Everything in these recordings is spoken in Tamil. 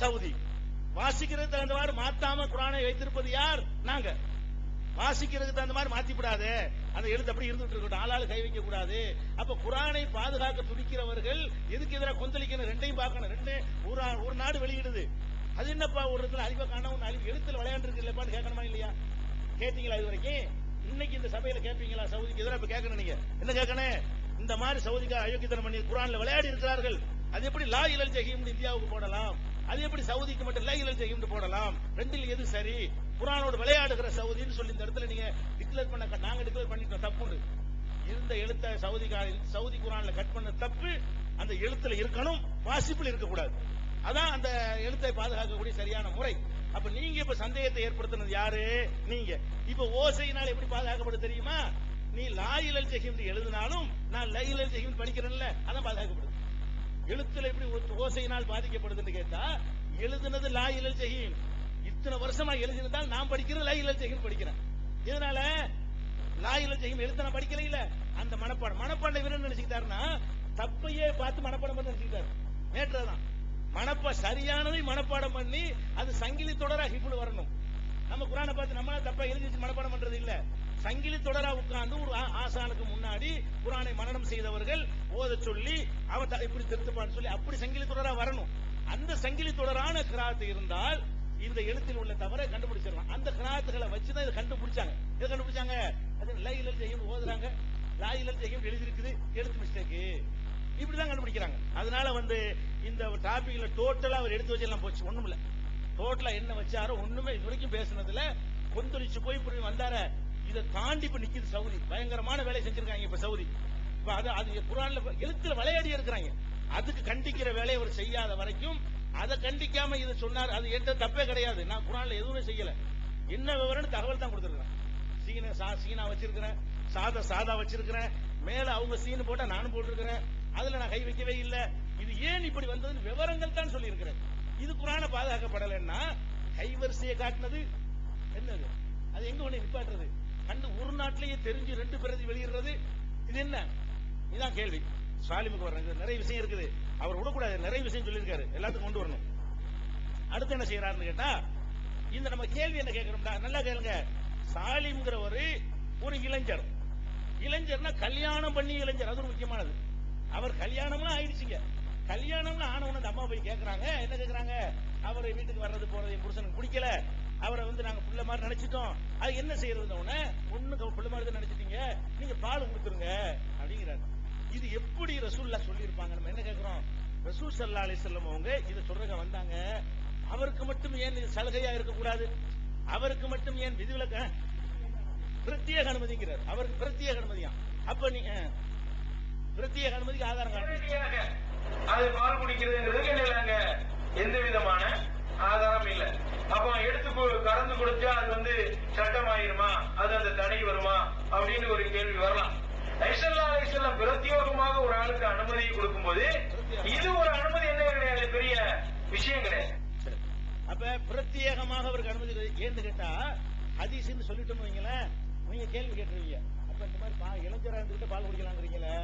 சவுதி. வாசிக்கிறது மாதிரி மாத்தாம குரானை வைத்திருப்பது யார்? நாங்க. வாசிக்கிறதுக்கு தகுந்த மாதிரி மாத்தி விடாதே அந்த எழுத்து அப்படி இருந்துட்டு இருக்கட்டும். ஆளாளு கை வைக்க கூடாது அப்ப குரானை பாதுகாக்க துடிக்கிறவர்கள் எதுக்கு எதிராக கொந்தளிக்கணும்? ரெண்டையும் பார்க்கணும். ரெண்டு ஒரு ஒரு நாடு வெளியிடுது. அது என்னப்பா ஒரு இடத்துல அறிவை காண ஒன்று அறிவு எழுத்துல விளையாண்டு இருக்கு இல்லப்பான்னு கேட்கணுமா இல்லையா? கேட்டீங்களா இது வரைக்கும்? இன்னைக்கு இந்த சபையில கேட்பீங்களா? சவுதிக்கு எதிராக இப்ப கேட்கணும் நீங்க. என்ன கேட்கணும்? இந்த மாதிரி சவுதிக்கு அயோக்கியத்தனம் பண்ணி குரான்ல விளையாடி இருக்கிறார்கள். அது எப்படி லா இலல் ஜெகிம் இந்தியாவுக்கு போடலாம்? அது எப்படி சவுதிக்கு மட்டும் லா இலல் போடலாம்? ரெண்டில் எது சரி? குரானோடு விளையாடுகிற சவுதின்னு சொல்லி இந்த இடத்துல நீங்க டிக்ளேர் பண்ண நாங்க டிக்ளேர் பண்ணிட்டோம் தப்புண்டு இருந்த எழுத்த சவுதி சவுதி குரான்ல கட் பண்ண தப்பு அந்த எழுத்துல இருக்கணும் வாசிப்பில் இருக்கக்கூடாது. அதான் அந்த எழுத்தை பாதுகாக்கக்கூடிய சரியான முறை. அப்ப நீங்க இப்ப சந்தேகத்தை ஏற்படுத்தினது யாரு? நீங்க. இப்ப ஓசையினால் எப்படி பாதுகாக்கப்படும் தெரியுமா? நீ லாயிலல் ஜெஹிம் எழுதினாலும் நான் லைலல் ஜெஹிம் படிக்கிறேன்ல அதான் பாதுகாக்கப்படுது. எழுத்துல எப்படி ஓசையினால் பாதிக்கப்படுதுன்னு கேட்டா எழுதுனது லா இலல் ஜெஹீம் இத்தனை வருஷமா எழுதினதால் நான் படிக்கிறது லாயிலல் ஜெஹீம் படிக்கிறேன். இதனால லாயிலல் ஜெஹீம் எழுத்து நான் படிக்கல இல்ல. அந்த மனப்பாடம். மனப்பாடம் இவர் நினைச்சுக்கிட்டாருன்னா தப்பையே பார்த்து மனப்பாடம் பண்ணி நினைச்சுக்கிட்டாரு. நேற்றுதான் மனப்பா சரியானதை மனப்பாடம் பண்ணி அது சங்கிலி தொடரா இப்படி வரணும். நம்ம குரானை பார்த்து நம்மளால தப்பா எழுதி வச்சு மனப்பாடம் பண்றது இல்ல. சங்கிலி தொடரா உட்கார்ந்து ஒரு ஆசானுக்கு முன்னாடி குரானை மனனம் செய்தவர்கள் ஓத சொல்லி அவன் த- இப்படி திருத்துப்பான்னு சொல்லி அப்படி சங்கிலி தொடரா வரணும். அந்த சங்கிலி தொடரான கிராத்து இருந்தால் இந்த எழுத்தில் உள்ள தவறை கண்டுபிடிச்சிடலாம். அந்த கிராத்துகளை வச்சுதான் இதை கண்டுபிடிச்சாங்க. இதை கண்டுபிடிச்சாங்க? அது லைலல் ஜெயம் ஓதுறாங்க. லாயிலல் ஜெயம் எழுதிருக்குது எழுத்து மிஸ்டேக்கு இப்படிதான் கண்டுபிடிக்கிறாங்க. அதனால வந்து இந்த டாபிக்ல டோட்டலா அவர் எடுத்து வச்செல்லாம் போச்சு. ஒண்ணும் இல்ல டோட்டலா என்ன வச்சாரோ ஒண்ணுமே இது வரைக்கும் பேசுனதுல கொந்தளிச்சு போய் இப்படி வந்தார. இதை தாண்டி இப்ப நிக்குது சவுதி. பயங்கரமான வேலை செஞ்சிருக்காங்க இப்ப சவுதி. இப்ப அது அது குரான்ல எழுத்துல விளையாடி இருக்கிறாங்க. அதுக்கு கண்டிக்கிற வேலையை அவர் செய்யாத வரைக்கும் அதை கண்டிக்காம இதை சொன்னார். அது எந்த தப்பே கிடையாது. நான் குரான்ல எதுவுமே செய்யல. என்ன விவரம்னு தகவல் தான் கொடுத்துருக்கேன் சீன சா சீனா வச்சிருக்கிறேன். சாதா சாதா வச்சிருக்கிறேன். மேல அவங்க சீனு போட்டா நானும் போட்டிருக்கிறேன். அதுல நான் கை வைக்கவே இல்லை. இது ஏன் இப்படி வந்ததுன்னு விவரங்கள் தான் சொல்லி இருக்கிறேன் இது குரான பாதுகாக்கப்படலைன்னா கைவரிசையை காட்டினது என்னது? அது எங்க ஒண்ணு நிப்பாட்டுறது? கண்ணு ஒரு நாட்டிலேயே தெரிஞ்சு ரெண்டு பிரதி வெளியிடுறது. இது என்ன? இதான் கேள்வி. ஸ்டாலினுக்கு வர்றது நிறைய விஷயம் இருக்குது. அவர் விடக்கூடாது. நிறைய விஷயம் சொல்லியிருக்காரு. எல்லாத்துக்கும் கொண்டு வரணும். அடுத்து என்ன செய்யறாருன்னு கேட்டா இந்த நம்ம கேள்வி என்ன கேட்கிறோம்டா நல்லா கேளுங்க. சாலிம்ங்கிறவர் ஒரு இளைஞர். இளைஞர்னா கல்யாணம் பண்ணி இளைஞர். அது ஒரு முக்கியமானது. அவர் கல்யாணம்லாம் ஆயிடுச்சுங்க. கல்யாணம்னு ஆனவன அந்த அம்மா போய் கேக்குறாங்க. என்ன கேட்கறாங்க அவர் வீட்டுக்கு வர்றது போறது என் புருஷனுக்கு பிடிக்கல. அவரை வந்து நாங்க புள்ள மாதிரி நினைச்சிட்டோம். அது என்ன செய்யறது உடனே ஒண்ணு புள்ள மாதிரி தான் நினைச்சிட்டீங்க. நீங்க பால் கொடுத்துருங்க. அப்படிங்கிறாரு. இது எப்படி ரசூல்லா சொல்லியிருப்பாங்க? நம்ம என்ன கேட்கிறோம் ரசூல் சல்லா அலிசல்லம் அவங்க இதை சொல்றதுக்கு வந்தாங்க. அவருக்கு மட்டும் ஏன் இது சலுகையா இருக்கக்கூடாது? அவருக்கு மட்டும் ஏன் விதிவிலக்க? பிரத்யேக அனுமதிங்கிறார். அவருக்கு பிரத்யேக அனுமதியா? அப்ப நீங்க பிரத்யேக அனுமதிக்கு ஆதாரம் காட்டுங்க அது பால் குடிக்கிறது எந்த விதமான ஆதாரம் இல்ல. அப்ப எடுத்து கறந்து குடிச்சா அது வந்து சட்டம் ஆயிருமா அது அந்த தடை வருமா? அப்படின்னு ஒரு கேள்வி வரலாம். ஐசல்லா அலிசல்லாம் பிரத்யோகமாக ஒரு ஆளுக்கு அனுமதியை கொடுக்கும் போது இது ஒரு அனுமதி என்ன கிடையாது? பெரிய விஷயம் கிடையாது. அப்ப பிரத்யேகமாக அவருக்கு அனுமதி ஏன்னு கேட்டா ஹதீஸ்ன்னு சொல்லிட்டோம்னு வைங்களேன் நீங்க கேள்வி கேட்டுருவீங்க அப்ப இந்த மாதிரி பா இளைஞரா இருந்துகிட்டு பால் குடிக்கலாங்கிறீங்களே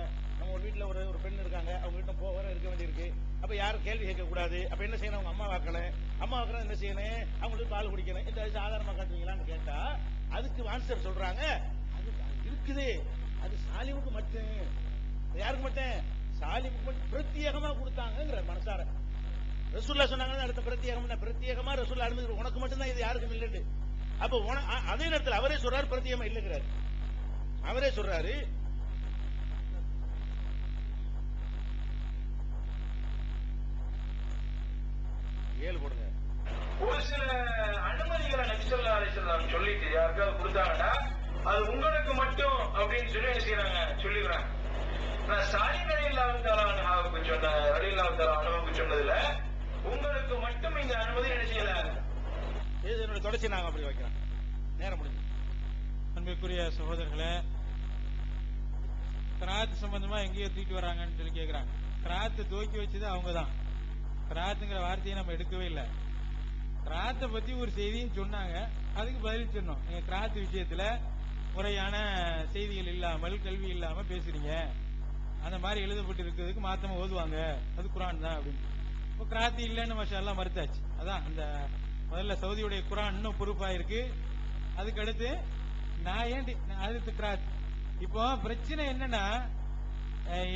நம்ம ஒரு வீட்டில் ஒரு ஒரு பெண் இருக்காங்க. அவங்க வீட்டுல போக வர இருக்க வேண்டியிருக்கு. அப்ப யாரும் கேள்வி கேட்கக்கூடாது. அப்போ அப்ப என்ன செய்யணும்? அவங்க அம்மா வாக்கலை. அம்மா வாக்கணும் என்ன செய்யணும்? அவங்களுக்கு பால் குடிக்கணும். இந்த ஆதாரமாக காட்டுவீங்களான்னு கேட்டா அதுக்கு ஆன்சர் சொல்றாங்க. அது இருக்குது. அது சாலிமுக்கு மட்டும். யாருக்கு மட்டும்? சாலிமுக்கு மட்டும் பிரத்யேகமா கொடுத்தாங்கிற மனசார. ரசூல்லா சொன்னாங்கன்னா அடுத்த பிரத்யேகம் பிரத்யேகமா ரசூல்லா அனுமதி உனக்கு மட்டும்தான் இது யாருக்கும் இல்லைன்னு அப்போ உன- அ- அதே நேரத்தில் அவரே சொல்றாரு பிரத்யேகமா இல்லைங்கிறாரு. அவரே சொல்றாரு சொல்லிட்டு யாருக்காவது கொடுத்தாங்கன்னா அது உங்களுக்கு மட்டும் அப்படின்னு சொல்லி என்ன செய்யறாங்க சொல்லிடுறாங்க. நான் ஸ்டாலின் அலி அல்லாவுக்கு சொன்ன அலி அல்லாவுக்கு சொன்னதுல உங்களுக்கு மட்டும் இந்த அனுமதி என்ன செய்யல? இது என்னோட தொடர்ச்சி நாங்க அப்படி வைக்கிறோம். நேரம் முடிஞ்சு. அன்புக்குரிய சகோதரர்களே கிராத்து சம்பந்தமா எங்கேயோ தூக்கி வராங்கன்னு சொல்லி கேட்கிறாங்க கிராத்து தூக்கி வச்சது அவங்க தான் கிராத்துங்கிற வார்த்தையை நம்ம எடுக்கவே இல்லை. கிராத்தை பத்தி ஒரு செய்தியும் சொன்னாங்க. அதுக்கு பதில் சொன்னோம். எங்க கிராத்து விஷயத்துல முறையான செய்திகள் இல்லாமல் கல்வி இல்லாம பேசுறீங்க. அந்த மாதிரி எழுதப்பட்டு இருக்கிறதுக்கு மாத்தமா ஓதுவாங்க. அது குரான் தான் அப்படின்னு. இப்போ கிராத்தி இல்லைன்னு மஷா எல்லாம் மறுத்தாச்சு. அதான் அந்த முதல்ல சவுதியுடைய குரான் இன்னும் பொறுப்பா இருக்கு அதுக்கு அடுத்து நான் ஏன் நான் அடுத்து கிராத் இப்போ பிரச்சனை என்னன்னா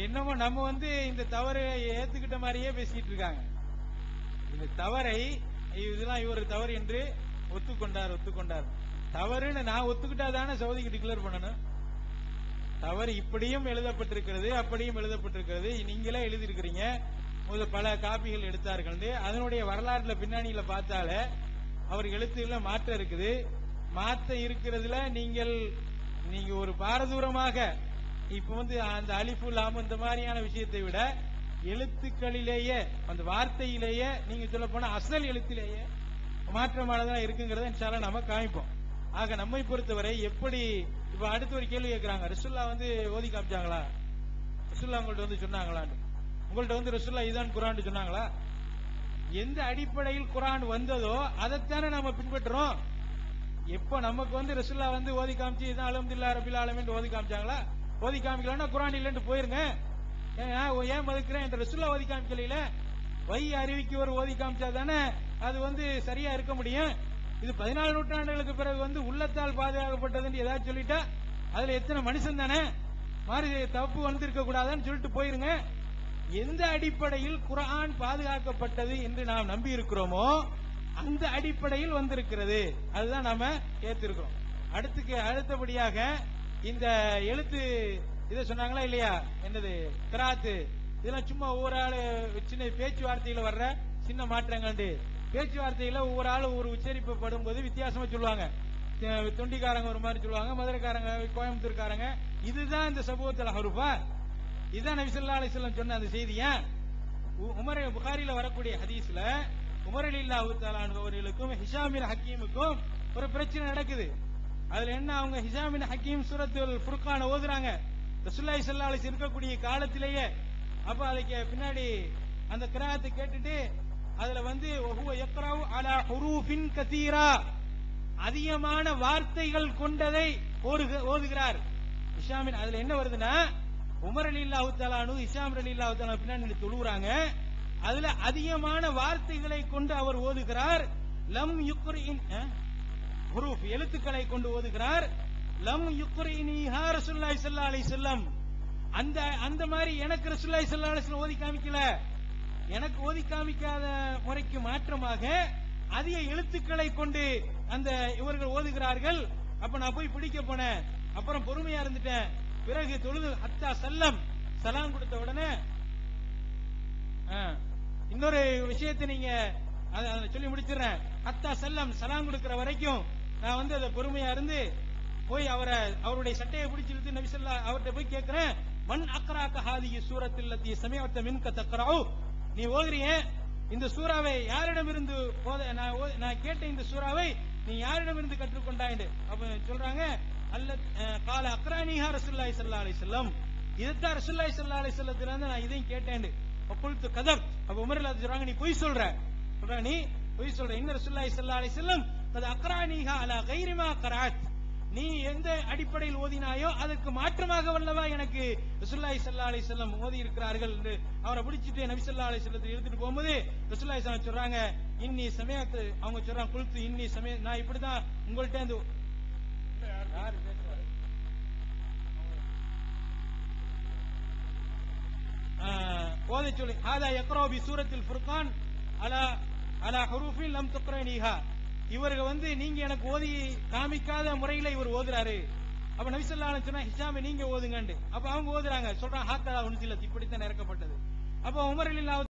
என்னமோ நம்ம வந்து இந்த தவறை ஏத்துக்கிட்ட மாதிரியே பேசிட்டு இருக்காங்க. இந்த தவறை இதெல்லாம் இவர் தவறு என்று ஒத்துக்கொண்டார் ஒத்துக்கொண்டார். தவறுன்னு நான் ஒத்துக்கிட்டா தானே சவுதிக்கு டிக்ளேர் பண்ணணும்? தவறு இப்படியும் எழுதப்பட்டிருக்கிறது அப்படியும் எழுதப்பட்டிருக்கிறது. நீங்களே எழுதியிருக்கிறீங்க. முதல்ல பல காப்பிகள் எடுத்தார்கள் அதனுடைய வரலாற்றுல பின்னணியில பார்த்தாலே அவர் எழுத்துக்கள மாற்றம் இருக்குது. மாத்த இருக்கிறதுல நீங்கள் நீங்க ஒரு பாரதூரமாக இப்ப வந்து அந்த அழிப்பு லாம் இந்த மாதிரியான விஷயத்தை விட எழுத்துக்களிலேயே அந்த வார்த்தையிலேயே நீங்க சொல்ல போனா அசல் எழுத்திலேயே மாற்றமானதான் இருக்குங்கிறத இன்ஷால்லா நம்ம காமிப்போம். ஆக நம்மை பொறுத்தவரை எப்படி இப்ப அடுத்து ஒரு கேள்வி கேட்கிறாங்க ரசுல்லா வந்து ஓதி காமிச்சாங்களா? ரசுல்லா உங்கள்ட்ட வந்து சொன்னாங்களான்னு. உங்கள்ட்ட வந்து ரசுல்லா இதான் குரான் சொன்னாங்களா? எந்த அடிப்படையில் குரான் வந்ததோ அதைத்தானே நம்ம பின்பற்றுறோம். எப்ப நமக்கு வந்து ரசுல்லா வந்து ஓதி காமிச்சு இதான் அலமதுல்லா ரபில் ஆலமின் ஓதி காமிச்சாங்களா? ஓதி காமிக்கலன்னா குரான் இல்லைன்னு போயிருங்க. ஏன் ஏன் மதுக்கிறேன் இந்த ரசுல்லா ஓதி காமிக்கல வை அறிவிக்கு ஒரு ஓதி காமிச்சா தானே அது வந்து சரியா இருக்க முடியும். இது பதினாலு நூற்றாண்டுகளுக்கு பிறகு வந்து உள்ளத்தால் பாதுகாக்கப்பட்டதுன்னு ஏதாவது சொல்லிட்டா அதுல எத்தனை மனுஷன் தானே? மாறி தப்பு வந்திருக்க கூடாதுன்னு சொல்லிட்டு போயிருங்க. எந்த அடிப்படையில் குரான் பாதுகாக்கப்பட்டது என்று நாம் நம்பி இருக்கிறோமோ அந்த அடிப்படையில் வந்திருக்கிறது. அதுதான் நாம ஏத்திருக்கிறோம். அடுத்துக்கு அடுத்தபடியாக இந்த எழுத்து இதை சொன்னாங்களா இல்லையா? என்னது கிராத்து. இதெல்லாம் சும்மா ஒவ்வொரு ஆளு சின்ன பேச்சுவார்த்தையில வர்ற சின்ன மாற்றங்கள் பேச்சுவார்த்தையில ஒவ்வொரு ஆளும் ஒரு உச்சரிப்பு படும்போது வித்தியாசமா சொல்லுவாங்க. தொண்டிக்காரங்க ஒரு மாதிரி சொல்லுவாங்க மதுரைக்காரங்க கோயம்புத்தூர்காரங்க. இதுதான் இந்த சமூகத்தில் ஹருஃபா இதுதான் நபிசல்லா அலிஸ்லாம் சொன்ன அந்த செய்தியா உ- உமர் புகாரில வரக்கூடிய ஹதீஸ்ல உமர் அலில்லாஹு தஆலான் அவர்களுக்கும் ஹிஷாமின் ஹக்கீமுக்கும் ஒரு பிரச்சனை நடக்குது. அதுல என்ன அவங்க ஹிஷாமின் ஹக்கீம் சூரத்துல் புருக்கான ஓதுறாங்க. ரசுல்லா இசல்லா அலிஸ் இருக்கக்கூடிய காலத்திலேயே. அப்ப அதுக்கு பின்னாடி அந்த கிராத்தை கேட்டுட்டு அதுல வந்து அலா ஹுரூஃபின் கதீரா அதிகமான வார்த்தைகள் கொண்டதை ஓதுகிறார். இஷாமின் அதுல என்ன வருதுன்னா உமர் அலி இல்லா தலானு இஷாம் அலி இல்லா தலா பின்னாடி தொழுகிறாங்க அதுல அதிகமான வார்த்தைகளை கொண்டு அவர் ஓதுகிறார். லம் யுக்ரின் ஹுரூஃப் எழுத்துக்களை கொண்டு ஓதுகிறார். லம் யுக்ரினி ஹா ரசூலுல்லாஹி ஸல்லல்லாஹு அந்த அந்த மாதிரி எனக்கு ரசூல்லாய் சல்லா அலைஹி ஓதி காமிக்கல. எனக்கு ஓதி காமிக்காத முறைக்கு மாற்றமாக அதிக எழுத்துக்களை கொண்டு அந்த இவர்கள் ஓதுகிறார்கள். அப்ப நான் போய் பிடிக்க போனேன். அப்புறம் பொறுமையா இருந்துட்டேன். பிறகு தொழுது அத்தா செல்லம் சலாம் கொடுத்த உடனே இன்னொரு விஷயத்தை நீங்க அத- அத சொல்லி முடிச்சிடறேன். அத்தா செல்லம் சலாம் கொடுக்கிற வரைக்கும் நான் வந்து அதை பொறுமையா இருந்து போய் அவரை அவருடைய சட்டையை பிடிச்சிருந்து இழுத்து நபி அவர்கிட்ட போய் கேட்கிறேன். மன் அக்ராக்க ஹாதி சூரத்தில் சமயத்தை மின்க தக்கராவோ நீ ஓதுறிய? இந்த சூறாவை யாரிடமிருந்து ஓத நான் கேட்ட இந்த சூறாவை நீ யாரிடமிருந்து கற்றுக்கொண்டாய் அப்ப சொல்றாங்க அல்ல கால அக்ரானிஹா ரசுல்லாய் சல்லா அலி செல்லம் இதுதான் ரசுல்லாய் சல்லா அலி வஸல்லத்துல இருந்து நான் இதையும் கேட்டேன் அப்பொழுது கதர். அப்ப உமர் சொல்றாங்க நீ பொய் சொல்ற. சொல்ற நீ பொய் சொல்ற. இன்னும் ரசுல்லாய் சல்லா அலி செல்லம் கத அக்ரானிஹா அலா கைரிமா கராத். நீ எந்த அடிப்படையில் ஓதினாயோ அதற்கு மாற்றமாக வல்லவா எனக்கு ரசுல்லாய் சல்லா அலி செல்லம் ஓதி இருக்கிறார்கள் என்று அவரை பிடிச்சிட்டு நபி ஸல்லல்லாஹு அலி செல்லத்தை எடுத்துட்டு போகும்போது ரசுல்லாய் ஸல்லல்லாஹு சொல்றாங்க இன்னி சமயத்து அவங்க சொல்றாங்க குளித்து இன்னி சமய நான் இப்படிதான் உங்கள்ட்ட அந்த ஆஹ், ஓதை சொல்லி. ஆதா எக்ரோபி சூரத்தில் ஃபுர்கான் அலா அலா ஹுரூஃபின் லம் துக்ரனிஹா இவருக்கு வந்து நீங்க எனக்கு ஓதி காமிக்காத முறையில இவர் ஓதுறாரு. அப்ப நபி ஹிஜாமி சொன்னா நீங்க ஓதுங்கண்டு அப்ப அவங்க ஓதுறாங்க. சொல்றாங்க இப்படித்தான் இறக்கப்பட்டது அப்ப உமர் அலில்லாஹு